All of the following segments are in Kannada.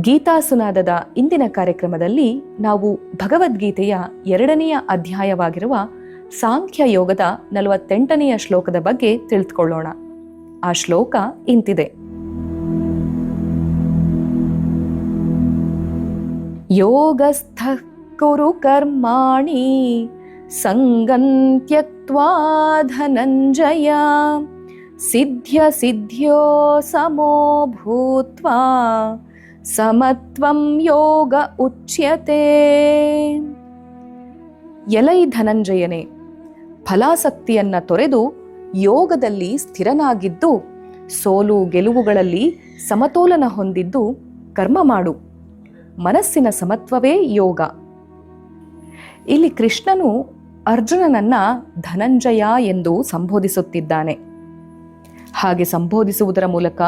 ಗೀತಾ ಸುನಾದದ ಇಂದಿನ ಕಾರ್ಯಕ್ರಮದಲ್ಲಿ ನಾವು ಭಗವದ್ಗೀತೆಯ ಎರಡನೆಯ ಅಧ್ಯಾಯವಾಗಿರುವ ಸಾಂಖ್ಯ ಯೋಗದ ನಲವತ್ತೆಂಟನೆಯ ಶ್ಲೋಕದ ಬಗ್ಗೆ ತಿಳಿದುಕೊಳ್ಳೋಣ. ಆ ಶ್ಲೋಕ ಇಂತಿದೆ. ಯೋಗಸ್ಥ ಕುರು ಕರ್ಮಾಣಿ ಸಂಗಂತ್ಯಕ್ವಾಧನಂಜಯ ಸಿದ್ಧ ಸಿದ್ಧ್ಯೋ ಸಮೋ ಭೂತ್ವಾ ಸಮತ್ವಂ ಯೋಗ ಉಚ್ಯತೆ. ಎಲೈ ಧನಂಜಯನೇ, ಫಲಾಸಕ್ತಿಯನ್ನ ತೊರೆದು ಯೋಗದಲ್ಲಿ ಸ್ಥಿರನಾಗಿದ್ದು, ಸೋಲು ಗೆಲುವುಗಳಲ್ಲಿ ಸಮತೋಲನ ಹೊಂದಿದ್ದು ಕರ್ಮ ಮಾಡು. ಮನಸ್ಸಿನ ಸಮತ್ವವೇ ಯೋಗ. ಇಲ್ಲಿ ಕೃಷ್ಣನು ಅರ್ಜುನನನ್ನ ಧನಂಜಯ ಎಂದು ಸಂಬೋಧಿಸುತ್ತಿದ್ದಾನೆ. ಹಾಗೆ ಸಂಬೋಧಿಸುವುದರ ಮೂಲಕ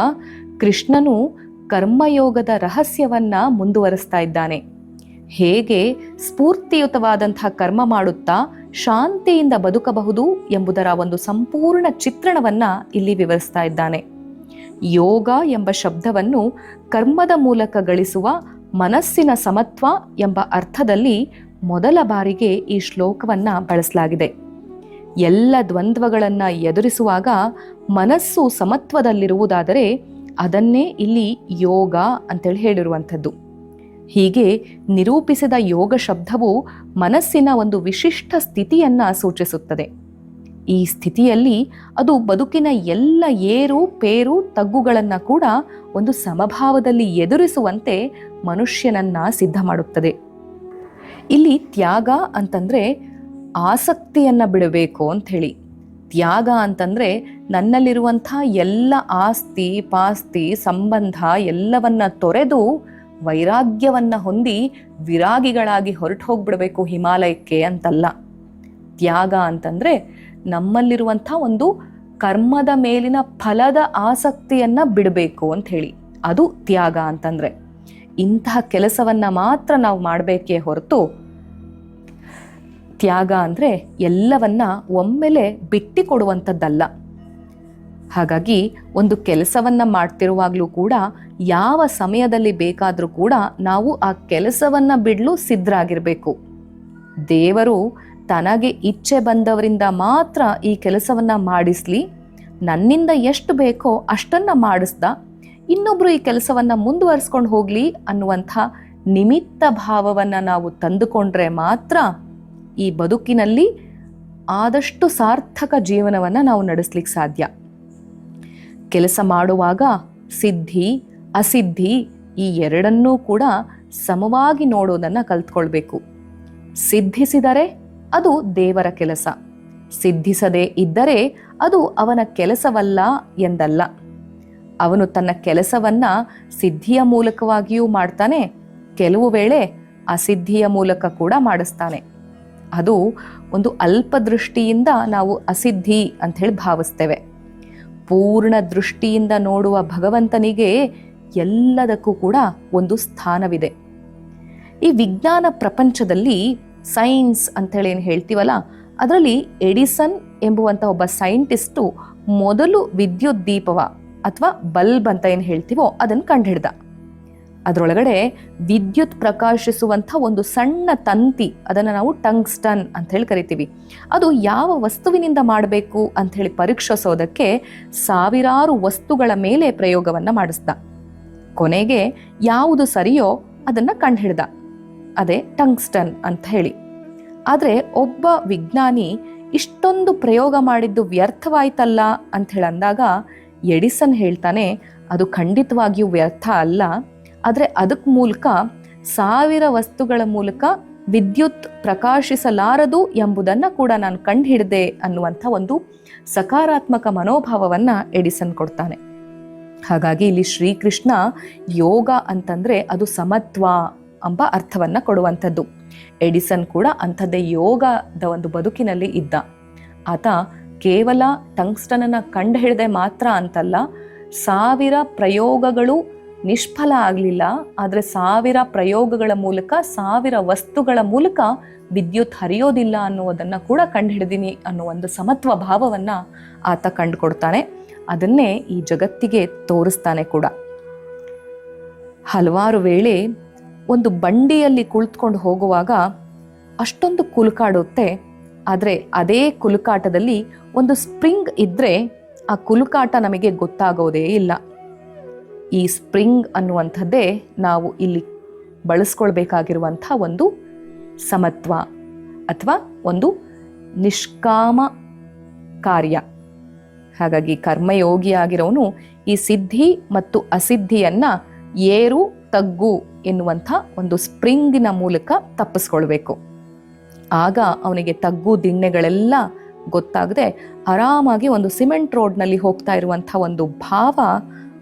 ಕೃಷ್ಣನು ಕರ್ಮಯೋಗದ ರಹಸ್ಯವನ್ನ ಮುಂದುವರಿಸ್ತಾ ಇದ್ದಾನೆ. ಹೇಗೆ ಸ್ಫೂರ್ತಿಯುತವಾದಂತಹ ಕರ್ಮ ಮಾಡುತ್ತಾ ಶಾಂತಿಯಿಂದ ಬದುಕಬಹುದು ಎಂಬುದರ ಒಂದು ಸಂಪೂರ್ಣ ಚಿತ್ರಣವನ್ನ ಇಲ್ಲಿ ವಿವರಿಸ್ತಾ ಇದ್ದಾನೆ. ಯೋಗ ಎಂಬ ಶಬ್ದವನ್ನು ಕರ್ಮದ ಮೂಲಕ ಗಳಿಸುವ ಮನಸ್ಸಿನ ಸಮತ್ವ ಎಂಬ ಅರ್ಥದಲ್ಲಿ ಮೊದಲ ಬಾರಿಗೆ ಈ ಶ್ಲೋಕವನ್ನ ಬಳಸಲಾಗಿದೆ. ಎಲ್ಲ ದ್ವಂದ್ವಗಳನ್ನು ಎದುರಿಸುವಾಗ ಮನಸ್ಸು ಸಮತ್ವದಲ್ಲಿರುವುದಾದರೆ ಅದನ್ನೇ ಇಲ್ಲಿ ಯೋಗ ಅಂತೇಳಿ ಹೇಳಿರುವಂಥದ್ದು. ಹೀಗೆ ನಿರೂಪಿಸಿದ ಯೋಗ ಶಬ್ದವು ಮನಸ್ಸಿನ ಒಂದು ವಿಶಿಷ್ಟ ಸ್ಥಿತಿಯನ್ನ ಸೂಚಿಸುತ್ತದೆ. ಈ ಸ್ಥಿತಿಯಲ್ಲಿ ಅದು ಬದುಕಿನ ಎಲ್ಲ ಏರು, ಪೇರು, ತಗ್ಗುಗಳನ್ನು ಕೂಡ ಒಂದು ಸಮಭಾವದಲ್ಲಿ ಎದುರಿಸುವಂತೆ ಮನುಷ್ಯನನ್ನ ಸಿದ್ಧ ಮಾಡುತ್ತದೆ. ಇಲ್ಲಿ ತ್ಯಾಗ ಅಂತಂದ್ರೆ ಆಸಕ್ತಿಯನ್ನ ಬಿಡಬೇಕು ಅಂಥೇಳಿ. ತ್ಯಾಗ ಅಂತಂದರೆ ನನ್ನಲ್ಲಿರುವಂಥ ಎಲ್ಲ ಆಸ್ತಿ, ಪಾಸ್ತಿ, ಸಂಬಂಧ ಎಲ್ಲವನ್ನ ತೊರೆದು ವೈರಾಗ್ಯವನ್ನು ಹೊಂದಿ ವಿರಾಗಿಗಳಾಗಿ ಹೊರಟು ಹೋಗ್ಬಿಡಬೇಕು ಹಿಮಾಲಯಕ್ಕೆ ಅಂತಲ್ಲ. ತ್ಯಾಗ ಅಂತಂದರೆ ನಮ್ಮಲ್ಲಿರುವಂಥ ಒಂದು ಕರ್ಮದ ಮೇಲಿನ ಫಲದ ಆಸಕ್ತಿಯನ್ನು ಬಿಡಬೇಕು ಅಂತ ಹೇಳಿ. ಅದು ತ್ಯಾಗ ಅಂತಂದರೆ ಇಂತಹ ಕೆಲಸವನ್ನು ಮಾತ್ರ ನಾವು ಮಾಡಬೇಕೇ ಹೊರತು ತ್ಯಾಗ ಅಂದರೆ ಎಲ್ಲವನ್ನ ಒಮ್ಮೆಲೆ ಬಿಟ್ಟಿ ಕೊಡುವಂಥದ್ದಲ್ಲ. ಹಾಗಾಗಿ ಒಂದು ಕೆಲಸವನ್ನ ಮಾಡ್ತಿರುವಾಗಲೂ ಕೂಡ ಯಾವ ಸಮಯದಲ್ಲಿ ಬೇಕಾದರೂ ಕೂಡ ನಾವು ಆ ಕೆಲಸವನ್ನ ಬಿಡಲು ಸಿದ್ಧರಾಗಿರಬೇಕು. ದೇವರು ತನಗೆ ಇಚ್ಛೆ ಬಂದವರಿಂದ ಮಾತ್ರ ಈ ಕೆಲಸವನ್ನು ಮಾಡಿಸ್ಲಿ. ನನ್ನಿಂದ ಎಷ್ಟು ಬೇಕೋ ಅಷ್ಟನ್ನು ಮಾಡಿಸ್ದ ಇನ್ನೊಬ್ಬರು ಈ ಕೆಲಸವನ್ನು ಮುಂದುವರಿಸ್ಕೊಂಡು ಹೋಗಲಿ ಅನ್ನುವಂಥ ನಿಮಿತ್ತ ಭಾವವನ್ನು ನಾವು ತಂದುಕೊಂಡ್ರೆ ಮಾತ್ರ ಈ ಬದುಕಿನಲ್ಲಿ ಆದಷ್ಟು ಸಾರ್ಥಕ ಜೀವನವನ್ನು ನಾವು ನಡೆಸ್ಲಿಕ್ಕೆ ಸಾಧ್ಯ. ಕೆಲಸ ಮಾಡುವಾಗ ಸಿದ್ಧಿ, ಅಸಿದ್ಧಿ ಈ ಎರಡನ್ನೂ ಕೂಡ ಸಮವಾಗಿ ನೋಡೋದನ್ನು ಕಲ್ತ್ಕೊಳ್ಬೇಕು. ಸಿದ್ಧಿಸಿದರೆ ಅದು ದೇವರ ಕೆಲಸ. ಸಿದ್ಧಿಸದೇ ಇದ್ದರೆ ಅದು ಅವನ ಕೆಲಸವಲ್ಲ ಎಂದಲ್ಲ. ಅವನು ತನ್ನ ಕೆಲಸವನ್ನ ಸಿದ್ಧಿಯ ಮೂಲಕವಾಗಿಯೂ ಮಾಡ್ತಾನೆ, ಕೆಲವು ವೇಳೆ ಅಸಿದ್ಧಿಯ ಮೂಲಕ ಕೂಡ ಮಾಡಿಸ್ತಾನೆ. ಅದು ಒಂದು ಅಲ್ಪ ದೃಷ್ಟಿಯಿಂದ ನಾವು ಅಸಿದ್ಧಿ ಅಂತ ಹೇಳಿ ಭಾವಿಸ್ತೇವೆ. ಪೂರ್ಣ ದೃಷ್ಟಿಯಿಂದ ನೋಡುವ ಭಗವಂತನಿಗೆ ಎಲ್ಲದಕ್ಕೂ ಕೂಡ ಒಂದು ಸ್ಥಾನವಿದೆ. ಈ ವಿಜ್ಞಾನ ಪ್ರಪಂಚದಲ್ಲಿ ಸೈನ್ಸ್ ಅಂತೇಳಿ ಏನು ಹೇಳ್ತೀವಲ್ಲ, ಅದರಲ್ಲಿ ಎಡಿಸನ್ ಎಂಬುವಂಥ ಒಬ್ಬ ಸೈಂಟಿಸ್ಟು ಮೊದಲು ವಿದ್ಯುತ್ ದೀಪವ ಅಥವಾ ಬಲ್ಬ್ ಅಂತ ಏನು ಹೇಳ್ತೀವೋ ಅದನ್ನು ಕಂಡುಹಿಡ್ದ. ಅದರೊಳಗಡೆ ವಿದ್ಯುತ್ ಪ್ರಕಾಶಿಸುವಂಥ ಒಂದು ಸಣ್ಣ ತಂತಿ, ಅದನ್ನು ನಾವು ಟಂಗ್ಸ್ಟನ್ ಅಂತ ಹೇಳಿ ಕರಿತೀವಿ. ಅದು ಯಾವ ವಸ್ತುವಿನಿಂದ ಮಾಡಬೇಕು ಅಂತ ಹೇಳಿ ಪರೀಕ್ಷಿಸೋದಕ್ಕೆ ಸಾವಿರಾರು ವಸ್ತುಗಳ ಮೇಲೆ ಪ್ರಯೋಗವನ್ನು ಮಾಡಿಸ್ದ. ಕೊನೆಗೆ ಯಾವುದು ಸರಿಯೋ ಅದನ್ನು ಕಂಡುಹಿಡ್ದ. ಅದೇ ಟಂಗ್ಸ್ಟನ್ ಅಂತ ಹೇಳಿ. ಆದರೆ ಒಬ್ಬ ವಿಜ್ಞಾನಿ ಇಷ್ಟೊಂದು ಪ್ರಯೋಗ ಮಾಡಿದ್ದು ವ್ಯರ್ಥವಾಯ್ತಲ್ಲ ಅಂತ ಹೇಳಿ ಅಂದಾಗ ಎಡಿಸನ್ ಹೇಳ್ತಾನೆ, ಅದು ಖಂಡಿತವಾಗಿಯೂ ವ್ಯರ್ಥ ಅಲ್ಲ. ಆದರೆ ಅದಕ್ಕೆ ಮೂಲಕ ಸಾವಿರ ವಸ್ತುಗಳ ಮೂಲಕ ವಿದ್ಯುತ್ ಪ್ರಕಾಶಿಸಲಾರದು ಎಂಬುದನ್ನು ಕೂಡ ನಾನು ಕಂಡುಹಿಡಿದೆ ಅನ್ನುವಂಥ ಒಂದು ಸಕಾರಾತ್ಮಕ ಮನೋಭಾವವನ್ನು ಎಡಿಸನ್ ಕೊಡ್ತಾನೆ. ಹಾಗಾಗಿ ಇಲ್ಲಿ ಶ್ರೀಕೃಷ್ಣ ಯೋಗ ಅಂತಂದರೆ ಅದು ಸಮತ್ವ ಎಂಬ ಅರ್ಥವನ್ನು ಕೊಡುವಂಥದ್ದು. ಎಡಿಸನ್ ಕೂಡ ಅಂಥದ್ದೇ ಯೋಗದ ಒಂದು ಬದುಕಿನಲ್ಲಿ ಇದ್ದ. ಆತ ಕೇವಲ ಟಂಗ್ಸ್ಟನನ್ನು ಕಂಡು ಹಿಡಿದೆ ಮಾತ್ರ ಅಂತಲ್ಲ, ಸಾವಿರ ಪ್ರಯೋಗಗಳು ನಿಷ್ಫಲ ಆಗಲಿಲ್ಲ, ಆದರೆ ಸಾವಿರ ಪ್ರಯೋಗಗಳ ಮೂಲಕ, ಸಾವಿರ ವಸ್ತುಗಳ ಮೂಲಕ ವಿದ್ಯುತ್ ಹರಿಯೋದಿಲ್ಲ ಅನ್ನುವುದನ್ನು ಕೂಡ ಕಂಡುಹಿಡಿದೀನಿ ಅನ್ನೋ ಒಂದು ಸಮತ್ವ ಭಾವವನ್ನು ಆತ ಕಂಡುಕೊಡ್ತಾನೆ. ಅದನ್ನೇ ಈ ಜಗತ್ತಿಗೆ ತೋರಿಸ್ತಾನೆ ಕೂಡ. ಹಲವಾರು ವೇಳೆ ಒಂದು ಬಂಡಿಯಲ್ಲಿ ಕುಳಿತುಕೊಂಡು ಹೋಗುವಾಗ ಅಷ್ಟೊಂದು ಕುಲುಕಾಡುತ್ತೆ, ಆದರೆ ಅದೇ ಕುಲುಕಾಟದಲ್ಲಿ ಒಂದು ಸ್ಪ್ರಿಂಗ್ ಇದ್ದರೆ ಆ ಕುಲುಕಾಟ ನಮಗೆ ಗೊತ್ತಾಗೋದೇ ಇಲ್ಲ. ಈ ಸ್ಪ್ರಿಂಗ್ ಅನ್ನುವಂಥದ್ದೇ ನಾವು ಇಲ್ಲಿ ಬಳಸ್ಕೊಳ್ಬೇಕಾಗಿರುವಂಥ ಒಂದು ಸಮತ್ವ ಅಥವಾ ಒಂದು ನಿಷ್ಕಾಮ ಕಾರ್ಯ. ಹಾಗಾಗಿ ಕರ್ಮಯೋಗಿಯಾಗಿರೋನು ಈ ಸಿದ್ಧಿ ಮತ್ತು ಅಸಿದ್ಧಿಯನ್ನು ಏರು, ತಗ್ಗು ಎನ್ನುವಂಥ ಒಂದು ಸ್ಪ್ರಿಂಗಿನ ಮೂಲಕ ತಪ್ಪಿಸ್ಕೊಳ್ಬೇಕು. ಆಗ ಅವನಿಗೆ ತಗ್ಗು, ದಿಣ್ಣೆಗಳೆಲ್ಲ ಗೊತ್ತಾಗದೆ ಆರಾಮಾಗಿ ಒಂದು ಸಿಮೆಂಟ್ ರೋಡ್ನಲ್ಲಿ ಹೋಗ್ತಾ ಇರುವಂಥ ಒಂದು ಭಾವ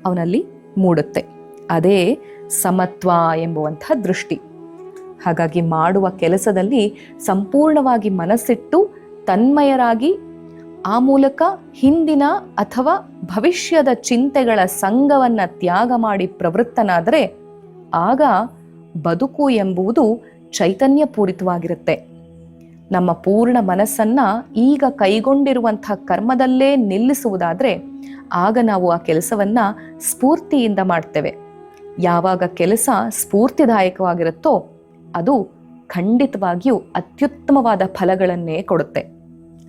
ಅವನಲ್ಲಿ ಮೂಡುತ್ತೆ. ಅದೇ ಸಮತ್ವ ಎಂಬುವಂಥ ದೃಷ್ಟಿ. ಹಾಗಾಗಿ ಮಾಡುವ ಕೆಲಸದಲ್ಲಿ ಸಂಪೂರ್ಣವಾಗಿ ಮನಸ್ಸಿಟ್ಟು ತನ್ಮಯರಾಗಿ ಆ ಮೂಲಕ ಹಿಂದಿನ ಅಥವಾ ಭವಿಷ್ಯದ ಚಿಂತೆಗಳ ಸಂಘವನ್ನು ತ್ಯಾಗ ಮಾಡಿ ಪ್ರವೃತ್ತನಾದರೆ ಆಗ ಬದುಕು ಎಂಬುದು ಚೈತನ್ಯಪೂರಿತವಾಗಿರುತ್ತೆ. ನಮ್ಮ ಪೂರ್ಣ ಮನಸ್ಸನ್ನ ಈಗ ಕೈಗೊಂಡಿರುವಂಥ ಕರ್ಮದಲ್ಲೇ ನಿಲ್ಲಿಸುವುದಾದ್ರೆ ಆಗ ನಾವು ಆ ಕೆಲಸವನ್ನ ಸ್ಫೂರ್ತಿಯಿಂದ ಮಾಡ್ತೇವೆ. ಯಾವಾಗ ಕೆಲಸ ಸ್ಫೂರ್ತಿದಾಯಕವಾಗಿರುತ್ತೋ ಅದು ಖಂಡಿತವಾಗಿಯೂ ಅತ್ಯುತ್ತಮವಾದ ಫಲಗಳನ್ನೇ ಕೊಡುತ್ತೆ.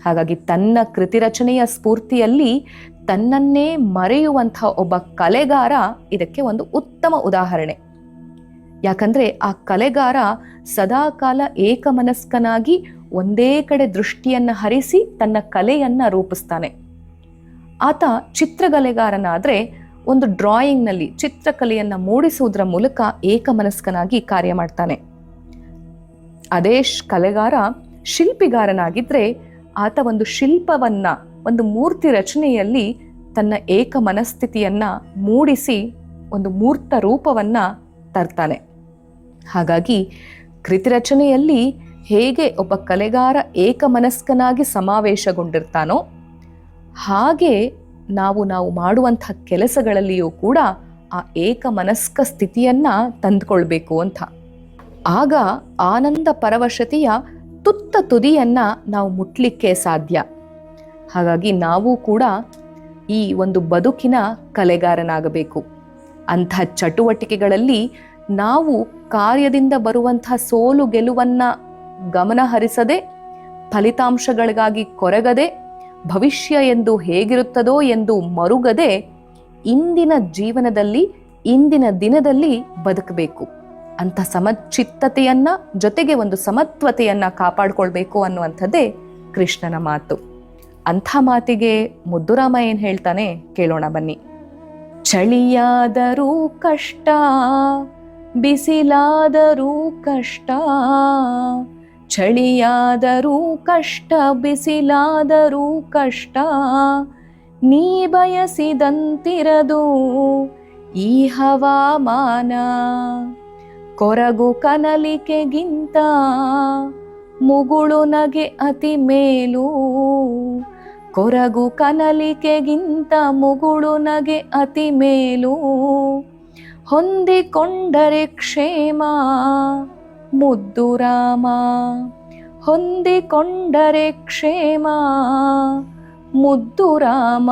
ಹಾಗಾಗಿ ತನ್ನ ಕೃತಿ ರಚನೆಯ ಸ್ಫೂರ್ತಿಯಲ್ಲಿ ತನ್ನನ್ನೇ ಮರೆಯುವಂಥ ಒಬ್ಬ ಕಲೆಗಾರ ಇದಕ್ಕೆ ಒಂದು ಉತ್ತಮ ಉದಾಹರಣೆ. ಯಾಕಂದ್ರೆ ಆ ಕಲೆಗಾರ ಸದಾಕಾಲ ಏಕಮನಸ್ಕನಾಗಿ ಒಂದೇ ಕಡೆ ದೃಷ್ಟಿಯನ್ನು ಹರಿಸಿ ತನ್ನ ಕಲೆಯನ್ನ ರೂಪಿಸ್ತಾನೆ. ಆತ ಚಿತ್ರಕಲೆಗಾರನಾದರೆ ಒಂದು ಡ್ರಾಯಿಂಗ್ನಲ್ಲಿ ಚಿತ್ರಕಲೆಯನ್ನು ಮೂಡಿಸುವುದರ ಮೂಲಕ ಏಕಮನಸ್ಕನಾಗಿ ಕಾರ್ಯ ಮಾಡ್ತಾನೆ. ಅದೇ ಕಲೆಗಾರ ಶಿಲ್ಪಿಗಾರನಾಗಿದ್ದರೆ ಆತ ಒಂದು ಶಿಲ್ಪವನ್ನ, ಒಂದು ಮೂರ್ತಿ ರಚನೆಯಲ್ಲಿ ತನ್ನ ಏಕ ಮನಸ್ಥಿತಿಯನ್ನ ಮೂಡಿಸಿ ಒಂದು ಮೂರ್ತ ರೂಪವನ್ನ ತರ್ತಾನೆ. ಹಾಗಾಗಿ ಕೃತಿರಚನೆಯಲ್ಲಿ ಹೇಗೆ ಒಬ್ಬ ಕಲೆಗಾರ ಏಕಮನಸ್ಕನಾಗಿ ಸಮಾವೇಶಗೊಂಡಿರ್ತಾನೋ, ಹಾಗೆ ನಾವು ನಾವು ಮಾಡುವಂಥ ಕೆಲಸಗಳಲ್ಲಿಯೂ ಕೂಡ ಆ ಏಕಮನಸ್ಕ ಸ್ಥಿತಿಯನ್ನು ತಂದುಕೊಳ್ಬೇಕು ಅಂತ. ಆಗ ಆನಂದ ಪರವಶತೆಯ ತುತ್ತ ತುದಿಯನ್ನು ನಾವು ಮುಟ್ಲಿಕ್ಕೆ ಸಾಧ್ಯ. ಹಾಗಾಗಿ ನಾವು ಕೂಡ ಈ ಒಂದು ಬದುಕಿನ ಕಲೆಗಾರನಾಗಬೇಕು. ಅಂಥ ಚಟುವಟಿಕೆಗಳಲ್ಲಿ ನಾವು ಕಾರ್ಯದಿಂದ ಬರುವಂಥ ಸೋಲು ಗೆಲುವನ್ನ ಗಮನ ಹರಿಸದೆ ಫಲಿತಾಂಶಗಳಿಗಾಗಿ ಕೊರಗದೆ, ಭವಿಷ್ಯ ಎಂದು ಹೇಗಿರುತ್ತದೋ ಎಂದು ಮರುಗದೆ ಇಂದಿನ ಜೀವನದಲ್ಲಿ, ಇಂದಿನ ದಿನದಲ್ಲಿ ಬದುಕಬೇಕು. ಅಂತ ಸಮಚಿತ್ತತೆಯನ್ನ, ಜೊತೆಗೆ ಒಂದು ಸಮತ್ವತೆಯನ್ನ ಕಾಪಾಡಿಕೊಳ್ಬೇಕು ಅನ್ನುವಂಥದ್ದೇ ಕೃಷ್ಣನ ಮಾತು. ಅಂಥ ಮಾತಿಗೆ ಮುದ್ದುರಾಮ ಏನ್ ಹೇಳ್ತಾನೆ, ಕೇಳೋಣ ಬನ್ನಿ. ಚಳಿಯಾದರೂ ಕಷ್ಟ, ಬಿಸಿಲಾದರೂ ಕಷ್ಟ ಚಳಿಯಾದರೂ ಕಷ್ಟ, ಬಿಸಿಲಾದರೂ ಕಷ್ಟ. ನೀ ಬಯಸಿದಂತಿರದು ಈ ಹವಾಮಾನ. ಕೊರಗು ಕನಲಿಕೆಗಿಂತ ಮುಗುಳು ನಗೆ ಅತಿ ಮೇಲು. ಕೊರಗು ಕನಲಿಕೆಗಿಂತ ಮುಗುಳು ನಗೆ ಅತಿ ಮೇಲು. ಹೊಂದಿಕೊಂಡರೆ ಕ್ಷೇಮ. ಮುದ್ದು ರಾಮ. ಹೊಂದಿಕೊಂಡರೆ ಕ್ಷೇಮ. ಮುದ್ದು ರಾಮ.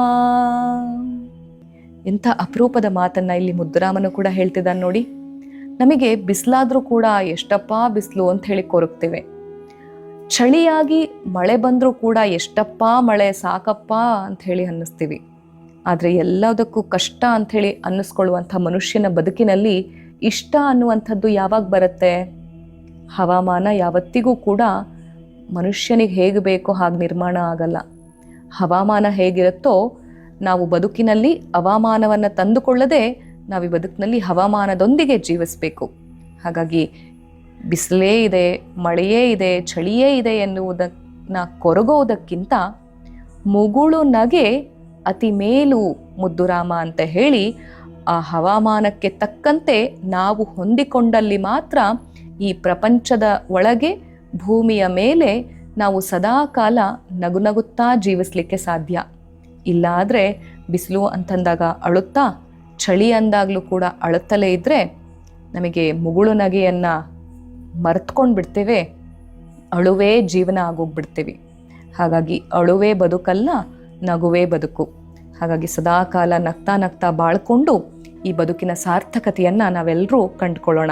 ಎಂಥ ಅಪರೂಪದ ಮಾತನ್ನ ಇಲ್ಲಿ ಮುದ್ದುರಾಮನು ಕೂಡ ಹೇಳ್ತಿದ್ದಾನೆ ನೋಡಿ. ನಮಗೆ ಬಿಸಿಲಾದರೂ ಕೂಡ ಎಷ್ಟಪ್ಪ ಬಿಸಿಲು ಅಂತ ಹೇಳಿ ಕೊರಗ್ತೇವೆ ಚಳಿಯಾಗಿ ಮಳೆ ಬಂದರೂ ಕೂಡ ಎಷ್ಟಪ್ಪ ಮಳೆ ಸಾಕಪ್ಪ ಅಂತ ಹೇಳಿ ಅನ್ನಿಸ್ತೀವಿ. ಆದರೆ ಎಲ್ಲದಕ್ಕೂ ಕಷ್ಟ ಅಂಥೇಳಿ ಅನ್ನಿಸ್ಕೊಳ್ಳುವಂಥ ಮನುಷ್ಯನ ಬದುಕಿನಲ್ಲಿ ಇಷ್ಟ ಅನ್ನುವಂಥದ್ದು ಯಾವಾಗ ಬರುತ್ತೆ? ಹವಾಮಾನ ಯಾವತ್ತಿಗೂ ಕೂಡ ಮನುಷ್ಯನಿಗೆ ಹೇಗೆ ಬೇಕೋ ಹಾಗೆ ನಿರ್ಮಾಣ ಆಗಲ್ಲ. ಹವಾಮಾನ ಹೇಗಿರುತ್ತೋ ನಾವು ಬದುಕಿನಲ್ಲಿ ಹವಾಮಾನವನ್ನು ತಂದುಕೊಳ್ಳದೆ ನಾವು ಈ ಬದುಕಿನಲ್ಲಿ ಹವಾಮಾನದೊಂದಿಗೆ ಜೀವಿಸಬೇಕು. ಹಾಗಾಗಿ ಬಿಸಿಲೇ ಇದೆ, ಮಳೆಯೇ ಇದೆ, ಚಳಿಯೇ ಇದೆ ಎನ್ನುವುದನ್ನ ಕೊರಗೋದಕ್ಕಿಂತ ಮುಗುಳು ನಗೆ ಅತಿ ಮೇಲು ಮುದ್ದುರಾಮ ಅಂತ ಹೇಳಿ ಆ ಹವಾಮಾನಕ್ಕೆ ತಕ್ಕಂತೆ ನಾವು ಹೊಂದಿಕೊಂಡಲ್ಲಿ ಮಾತ್ರ ಈ ಪ್ರಪಂಚದ ಒಳಗೆ ಭೂಮಿಯ ಮೇಲೆ ನಾವು ಸದಾ ಕಾಲ ನಗುನಗುತ್ತಾ ಜೀವಿಸಲಿಕ್ಕೆ ಸಾಧ್ಯ. ಇಲ್ಲಾದರೆ ಬಿಸಿಲು ಅಂತಂದಾಗ ಅಳುತ್ತಾ, ಚಳಿ ಅಂದಾಗಲೂ ಕೂಡ ಅಳುತ್ತಲೇ ಇದ್ದರೆ ನಮಗೆ ಮುಗುಳು ನಗೆಯನ್ನು ಮರೆತ್ಕೊಂಡು ಬಿಡ್ತೇವೆ, ಅಳುವೇ ಜೀವನ ಆಗೋಗ್ಬಿಡ್ತೀವಿ. ಹಾಗಾಗಿ ಅಳುವೇ ಬದುಕಲ್ಲ, ನಗುವೇ ಬದುಕು. ಹಾಗಾಗಿ ಸದಾ ಕಾಲ ನಗ್ತಾ ನಗ್ತಾ ಬಾಳ್ಕೊಂಡು ಈ ಬದುಕಿನ ಸಾರ್ಥಕತೆಯನ್ನು ನಾವೆಲ್ಲರೂ ಕಂಡುಕೊಳ್ಳೋಣ.